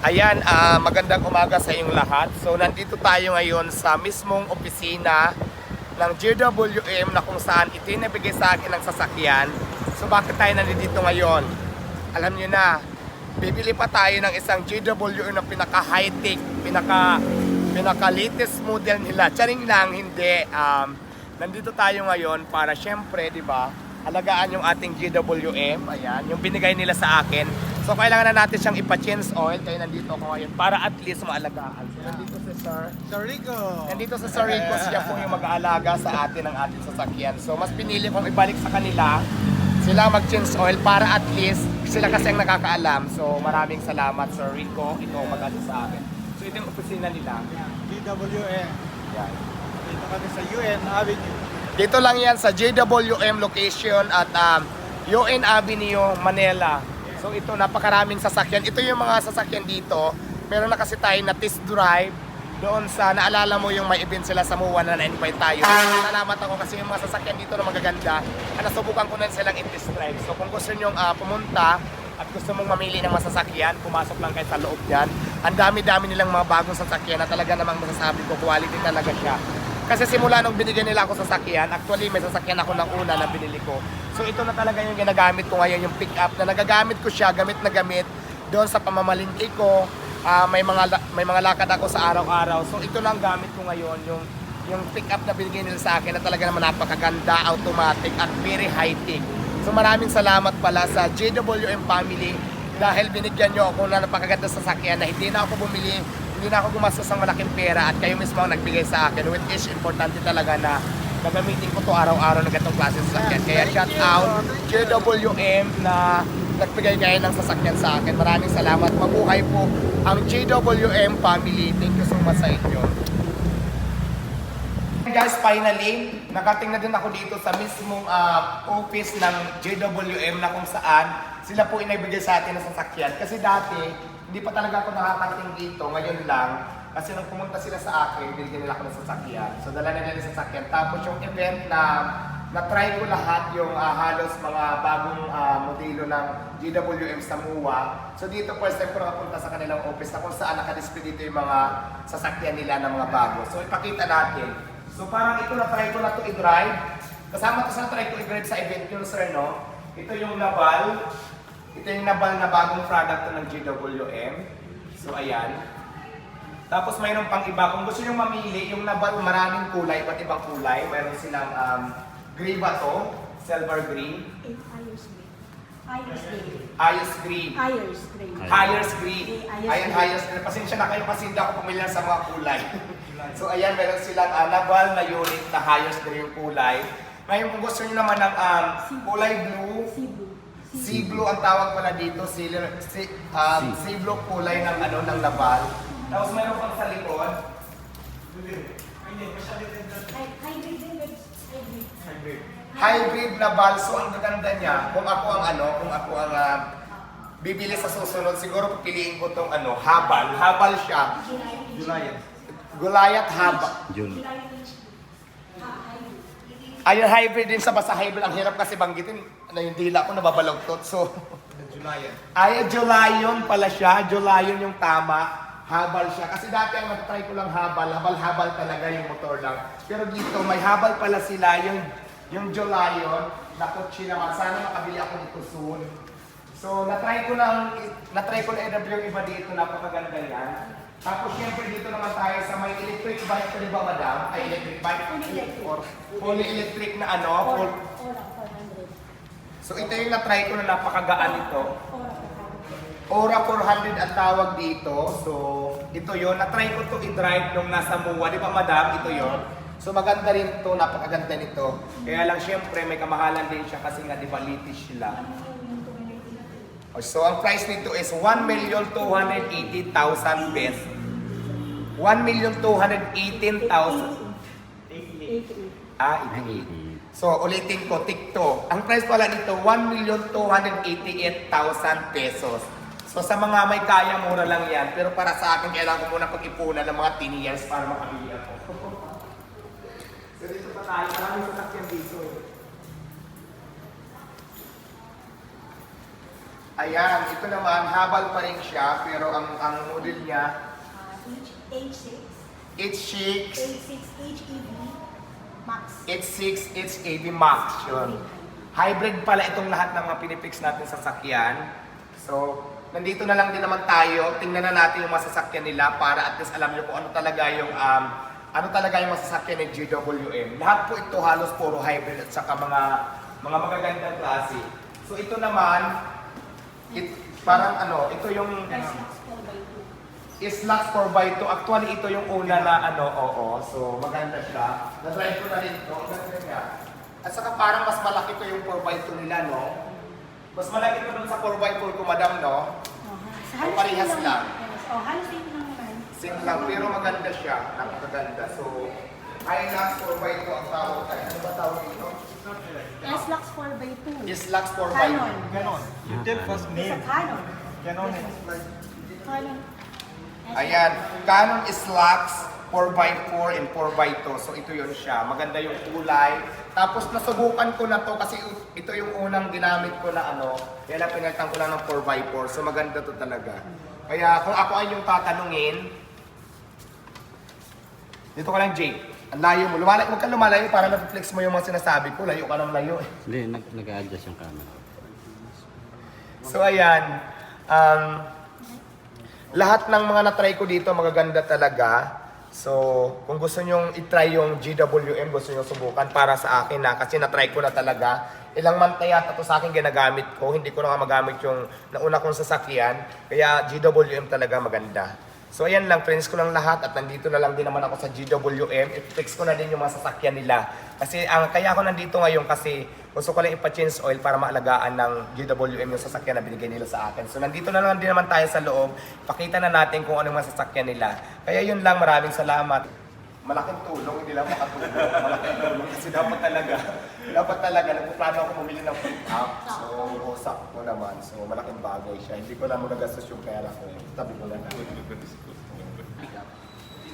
Ayan, ah, magandang umaga sa inyong lahat. So, nandito tayo ngayon sa mismong opisina ng GWM na kung saan ito yung nabigay sa akin ng sasakyan. So, bakit tayo nandito ngayon? Alam nyo na, bibili pa tayo ng isang GWM na pinaka-high-tech, pinaka, pinaka-latest model nila. Charing lang, hindi. Um, nandito tayo ngayon para syempre, di ba, alagaan yung ating GWM. Ayan, yung binigay nila sa akin. So, kailangan na natin siyang ipa-change oil. Kaya nandito ako ngayon para at least maalagaan. So, nandito si Sir. Rico. Nandito sa Sir Rico, siya po yung mag-aalaga sa atin ng ating sasakyan. So, mas pinili kong ibalik sa kanila sila ang mag-change oil para at least sila kasi ang nakakaalam. So, maraming salamat Sir Rico. Ito ang mag sa akin. So, ito yung opisina nila. GWM. Yan. Dito kami sa UN Avenue. Dito lang yan sa JWM location at um, UN Avenue, Manila. So ito, napakaraming sasakyan. Ito yung mga sasakyan dito. Meron na kasi tayo na test drive doon sa, naalala mo yung may event sila sa MUA na na-invite tayo. Salamat ako kasi yung mga sasakyan dito na magaganda, ah, nasubukan ko na silang i-test drive. So kung gusto nyo ah, pumunta at gusto mong mamili ng mga sasakyan, pumasok lang kayo sa loob yan. Ang dami-dami nilang mga bagong sasakyan na talaga namang masasabi ko, quality talaga siya. Kasi simula nung binigyan nila ako sa sasakyan, actually may sasakyan ako ng una na binili ko. So ito na talaga yung ginagamit ko ngayon, yung pick up na nagagamit ko siya, gamit na gamit doon sa pamamalingki ko. Ah, may mga may mga lakad ako sa araw-araw. So ito lang gamit ko ngayon, yung yung pick up na binigyan nila sa akin na talaga naman napakaganda, automatic at very high tech. So maraming salamat pala sa JWM family dahil binigyan nyo ako na napakaganda sa sasakyan na hindi na ako bumili hindi na ako gumastos ng malaking pera at kayo mismo ang nagbigay sa akin which is importante talaga na gagamitin ko to araw-araw ng ganitong klase ng sasakyan. Kaya shout out JWM na nagbigay kayo ng sasakyan sa akin. Maraming salamat. Mabuhay po ang JWM family. Thank you so much sa inyo. Guys, finally, nakating na din ako dito sa mismong ah, office ng JWM na kung saan sila po inaibigay sa atin ng sasakyan. Kasi dati, hindi pa talaga ako nakakating dito, ngayon lang. Kasi nung pumunta sila sa akin, binigyan nila ako ng sasakyan. So dala nila ng sasakyan. Tapos yung event na na-try ko lahat yung ah, halos mga bagong ah, modelo ng GWM sa MUA. So dito first time ko nakapunta sa kanilang office na kung saan nakadisplay dito yung mga sasakyan nila ng mga bago. So ipakita natin. So parang ito na-try ko na to i-drive. Kasama to sa na-try ko i-drive sa event yun sir no. Ito yung Nabal. Ito yung Nabal na bagong product ng GWM. So ayan. Tapos mayroon pang iba. Kung gusto nyo mamili, yung Nabal maraming kulay, iba't ibang kulay. Mayroon silang um, gray ba to? Silver green. Ayers Green. Ayers Green. Ayos green. Ayers Green. Ayos Ayan, green. green. Pasensya na kayo kasi hindi ako pamilyar sa mga kulay. so ayan, meron silang uh, naval na unit na hires green yung kulay. Ngayon kung gusto niyo naman ng um, kulay blue, Blue ang tawag pala dito, sea, sea, um, blue kulay ng ano ng naval. Tapos mayroon pang sa likod. Hy- Hybrid din with hybrid. Hybrid na balso ang gaganda niya. Kung ako ang ano, kung ako ang ah, bibili sa susunod, siguro pipiliin ko tong ano, habal. Habal siya. July. Gulayat habal. June. Ayun, hybrid din sa basa hybrid. Ang hirap kasi banggitin na yung dila ko nababalagtot. So, July. ay, Julayon pala siya. Julayon yung tama. Habal siya. Kasi dati ang nag-try ko lang habal. Habal-habal talaga yung motor lang. Pero dito, may habal pala sila. Yung, yung Julayon, na kotse naman. Sana makabili ako nito soon. So, na-try ko lang, na-try ko na i-review yung iba dito. Napakaganda yan. Tapos, syempre, dito naman tayo sa may electric bike. Di ba, madam? Ay, electric bike. Fully electric. Or fully electric na ano. Full, ora, 400. So ito yung na-try ko na napakagaan ito. Ora, 400. Aura 400 ang tawag dito. So ito yon na-try ko to i-drive nung nasa MUA. Di ba madam? Ito yon. So maganda rin to, napakaganda nito. Kaya lang syempre may kamahalan din siya kasi nga di ba British sila. So ang price nito is 1,280,000 pesos. 1,218,000. 88. Ah, 88. So, ulitin ko, tikto. Ang price pala nito, 1,288,000 pesos. So, sa mga may kaya, mura lang yan. Pero para sa akin, kailangan ko muna pag-ipunan ng mga 10 years para makabili ako. so, dito pa tayo. Maraming sasakyan dito. Ayan, ito naman, habal pa rin siya, pero ang, ang niya. Uh, H, H6, H6, H6, HEV, Max. H6, H80 Max yun. Hybrid pala itong lahat ng mga pinipix natin sa sasakyan. So, nandito na lang din naman tayo. Tingnan na natin yung mga sasakyan nila para at least alam nyo kung ano talaga yung um, ano talaga yung masasakyan ng GWM. Lahat po ito halos puro hybrid at saka mga mga magagandang klase. So ito naman, parang ano, ito yung 4x2. Islax 4x2. Actually, ito yung una na ano, oo. So, maganda siya. Na-drive ko na rin ito. Ang ganda niya. At saka parang mas malaki to yung 4x2 nila, no? Mas malaki to dun sa 4x4 ko, madam, no? Oh, sa Oh, parehas same lang. Yes. Oh, halos same lang naman. Same lang, pero maganda siya. Napakaganda. So, Hilux 4x2 ang tawag. Ay, ano ba tawag dito? S-Lux 4x2. Islax 4x2. Canon. Ganon. You tell first Sa name. Canon. Ganon. Canon. Ayan, Canon Islax 4x4 and 4x2. So ito yun siya. Maganda yung kulay. Tapos nasubukan ko na to kasi ito yung unang ginamit ko na ano. Kaya lang pinalitan ko lang ng 4x4. So maganda to talaga. Kaya kung ako ay yung tatanungin, dito ka lang Jake. Ang layo mo. Lumalayo, huwag kang lumalayo para na-flex mo yung mga sinasabi ko. Layo ka ng layo eh. Hindi, nag, nag-a-adjust yung camera. So ayan, um, lahat ng mga na-try ko dito magaganda talaga. So, kung gusto nyong i-try yung GWM, gusto nyo subukan para sa akin na kasi na-try ko na talaga. Ilang month na yata to sa akin ginagamit ko. Hindi ko na nga magamit yung nauna kong sasakyan. Kaya GWM talaga maganda. So ayan lang, friends ko lang lahat at nandito na lang din naman ako sa GWM. I-fix ko na din yung mga sasakyan nila. Kasi ang kaya ako nandito ngayon kasi gusto ko lang ipa-change oil para maalagaan ng GWM yung sasakyan na binigay nila sa akin. So nandito na lang din naman tayo sa loob. Pakita na natin kung anong mga sasakyan nila. Kaya yun lang, maraming salamat. Malaking tulong, hindi lang makatulong. Malaking tulong kasi dapat talaga, dapat talaga, nagpuplano ako bumili ng pick-up. So, sakto naman. So, malaking bagay siya. Hindi ko na muna gastos yung pera ko. Tabi ko lang.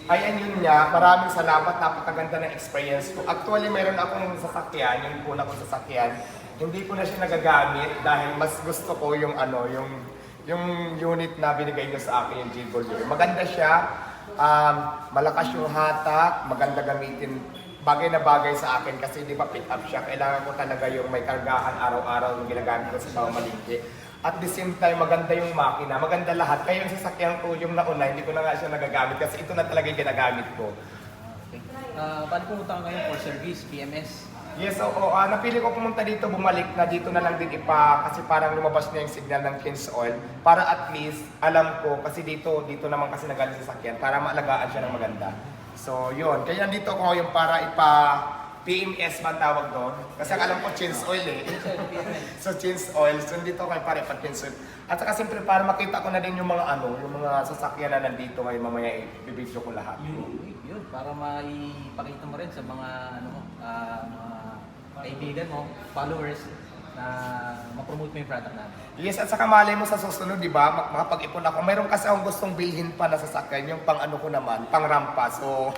Ayan yun nga, maraming salamat, napakaganda ng experience ko. Actually, meron akong sasakyan, yung una kong sasakyan. Hindi ko na siya nagagamit dahil mas gusto ko yung ano, yung yung unit na binigay niyo sa akin, yung G-Gold. Maganda siya, um, malakas yung hatak, maganda gamitin. Bagay na bagay sa akin kasi di ba pick up siya. Kailangan ko talaga yung may kargahan araw-araw yung ginagamit ko sa pamamalingki. At the same time, maganda yung makina, maganda lahat. Kaya yung sasakyan ko, yung nauna, hindi ko na nga siya nagagamit kasi ito na talaga yung ginagamit ko. Ah, paano pumunta ka ngayon for service, PMS? Yes, oo. ah, napili ko pumunta dito, bumalik na dito na lang din ipa kasi parang lumabas na yung signal ng Kings Oil para at least alam ko kasi dito dito naman kasi nagaling sa sakyan para maalagaan siya ng maganda. So, yun. Kaya nandito ako ngayon para ipa PMS ba tawag doon? Kasi alam ko change oil eh. so change oil. So dito ako para ipa change oil. At saka siyempre para makita ko na din yung mga ano, yung mga sasakyan na nandito ngayon mamaya i-video ko lahat. Yun, yun, para maipakita mo rin sa mga ano mga kaibigan mo, followers, na ma-promote mo yung product natin. Yes, at saka malay mo sa susunod, di ba, mak- makapag-ipon ako. Mayroon kasi akong gustong bilhin pa na sasakyan, yung pang ano ko naman, pang rampa. So,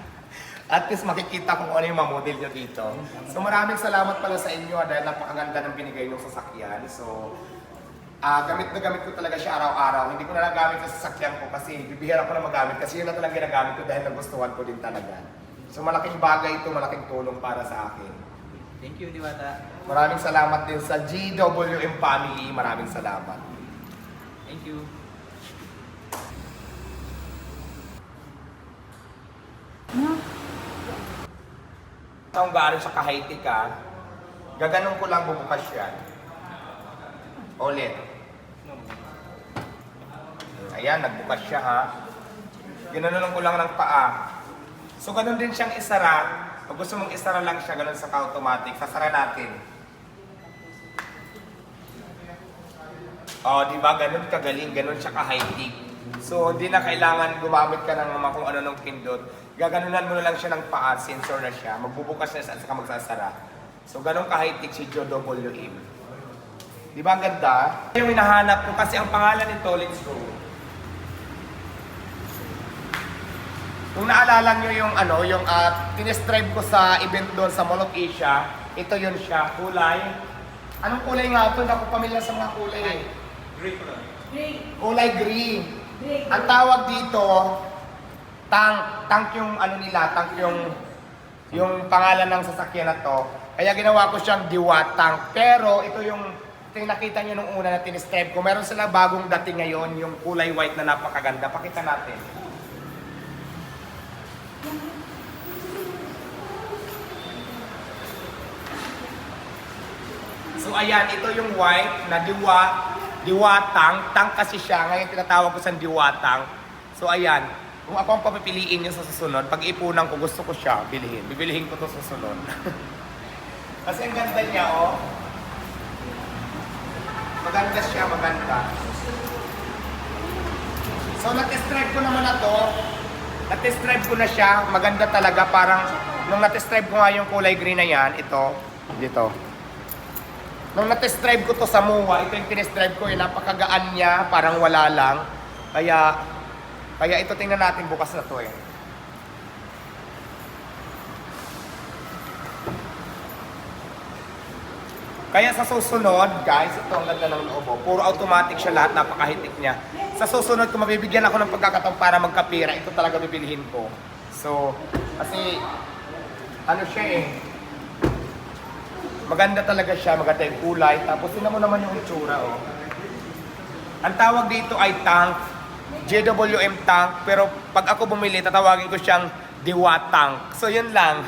at least makikita kung ano yung mga model nyo dito. So, maraming salamat pala sa inyo ah, dahil napakaganda ng binigay yung sasakyan. So, ah gamit na gamit ko talaga siya araw-araw. Hindi ko na lang gamit sa sasakyan ko kasi bibihira ko na magamit kasi yun na talaga ginagamit ko dahil nagustuhan ko din talaga. So, malaking bagay ito, malaking tulong para sa akin. Thank you, Diwata. Maraming salamat din sa GWM family. Maraming salamat. Thank you. Kung gaano siya kahiti ka, gaganon ko lang bubukas yan. Ulit. Ayan, nagbukas siya ha. Ginanon ko lang ng paa. So, ganun din siyang isara. Pag gusto mong isara lang siya, ganun sa ka-automatic. Sasara natin. Oh, di ba? Ganun kagaling, ganun siya ka-high-tech. So, hindi na kailangan gumamit ka ng mga kung ano nung pindot. Gaganunan mo na lang siya ng paa, sensor na siya. Magbubukas na siya at saka magsasara. So, ganun ka-high-tech si Joe WM. Di ba ang ganda? Yung hinahanap ko kasi ang pangalan nito, let's go. Kung naalala nyo yung ano, yung uh, drive ko sa event doon sa Mall of Asia, ito yun siya, kulay. Anong kulay nga ito? Hindi ako pamilya sa mga kulay eh. Gray. Kulay green. Ang tawag dito, tank, tank yung ano nila, tank yung yung pangalan ng sasakyan na to. Kaya ginawa ko siyang Diwa tank. Pero ito yung ito yung nakita nyo nung una na tinistrap ko. Meron sila bagong dating ngayon, yung kulay white na napakaganda. Pakita natin. So ayan, ito yung white na diwa, diwatang. Tang kasi siya. Ngayon tinatawag ko sa diwatang. So ayan, kung ako ang papipiliin nyo sa susunod, pag ipunan ko, gusto ko siya, bilhin. Bibilihin ko to sa susunod. kasi ang ganda niya, oh. Maganda siya, maganda. So na-test drive ko naman na to. Na-test drive ko na siya. Maganda talaga. Parang nung na-test drive ko nga yung kulay green na yan, ito, dito. Nung na-test drive ko to sa MUA, ito yung tinest drive ko, eh, napakagaan niya, parang wala lang. Kaya, kaya ito tingnan natin bukas na to eh. Kaya sa susunod, guys, ito ang ganda ng loob. Puro automatic siya lahat, napakahitik niya. Sa susunod, kung mabibigyan ako ng pagkakataon para magkapira, ito talaga bibilihin ko. So, kasi, ano siya eh, Maganda talaga siya, maganda yung kulay. Tapos tingnan mo naman yung itsura, oh. Ang tawag dito ay tank, JWM tank. Pero pag ako bumili, tatawagin ko siyang Diwa tank. So yun lang.